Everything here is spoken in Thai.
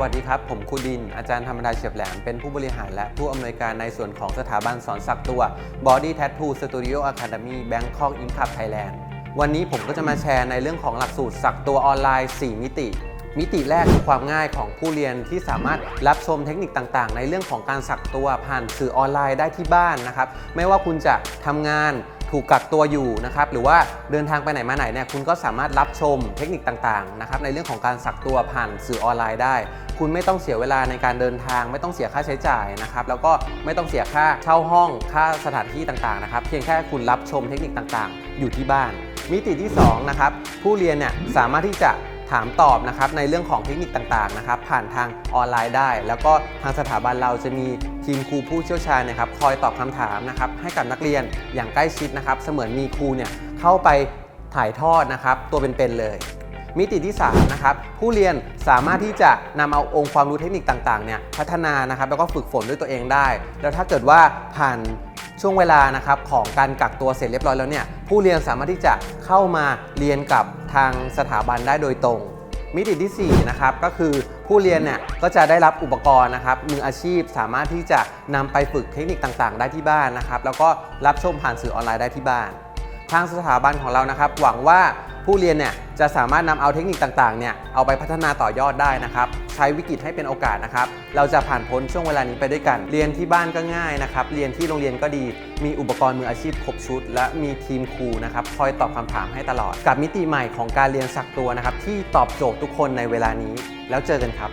วัสดีครับ ผมครูดิน อาจารย์ธรรมดาเฉียบแหลม เป็นผู้บริหารและผู้อำนวยการในส่วนของสถาบันสอนสักตัว Body Tattoo Studio Academy Bangkok i n c u b Thailand วันนี้ผมก็จะมาแชร์ในเรื่องของหลักสูตรสักตัวออนไลน์ 4 มิติ มิติแรกคือความง่ายของผู้เรียนที่สามารถรับชมเทคนิคต่างๆ ในเรื่องของการสักตัวผ่านสื่อออนไลน์ได้ที่บ้านนะครับ ไม่ว่าคุณจะทำงาน ถูกกักตัวอยู่นะครับหรือว่าเดินทางไปไหนมาไหนเนี่ยคุณก็สามารถรับชมเทคนิคต่างๆนะครับในเรื่องของการสักตัวผ่านสื่อออนไลน์ได้ คุณไม่ต้องเสียเวลาในการเดินทาง ไม่ต้องเสียค่าใช้จ่ายนะครับแล้วก็ไม่ต้องเสียค่าเช่าห้องค่าสถานที่ต่างๆนะครับเพียงแค่คุณรับชมเทคนิคต่างๆ อยู่ที่บ้าน มิติที่2นะครับผู้เรียนเนี่ยสามารถที่จะ ถามตอบนะครับในเรื่องของเทคนิคต่างๆนะครับผ่านทางออนไลน์ได้ แล้วก็ทางสถาบันเราจะมีทีมครูผู้เชี่ยวชาญนะครับคอยตอบคำถามนะครับให้กับนักเรียนอย่างใกล้ชิดนะครับเสมือนมีครูเนี่ยเข้าไปถ่ายทอดนะครับตัวเป็นๆเลยมิติที่3นะครับผู้เรียนสามารถที่จะนำเอาองค์ความรู้เทคนิคต่างๆเนี่ยพัฒนานะครับแล้วก็ฝึกฝนด้วยตัวเองได้ แล้วถ้าเกิดว่าผ่าน ช่วงเวลานะครับของการกักตัวเสร็จเรียบร้อยแล้วเนี่ยผู้เรียนสามารถที่จะเข้ามาเรียนกับทางสถาบันได้โดยตรง มิติที่4นะครับก็คือผู้เรียนเนี่ยก็จะได้รับอุปกรณ์นะครับมืออาชีพสามารถที่จะนำไปฝึกเทคนิคต่างๆ ได้ที่บ้านนะครับแล้วก็รับชมผ่านสื่อออนไลน์ได้ที่บ้าน ทางสถาบันของเรานะครับหวังว่า ผู้เรียนเนี่ยจะสามารถนำเอาเทคนิคต่างๆเนี่ยเอาไปพัฒนาต่อยอดได้นะครับ ใช้วิกฤตให้เป็นโอกาสนะครับ เราจะผ่านพ้นช่วงเวลานี้ไปด้วยกัน เรียนที่บ้านก็ง่ายนะครับ เรียนที่โรงเรียนก็ดี มีอุปกรณ์มืออาชีพครบชุด และมีทีมครูนะครับคอยตอบคำถามให้ตลอด กับมิติใหม่ของการเรียนสักตัวนะครับที่ตอบโจทย์ทุกคนในเวลานี้ แล้วเจอกันครับ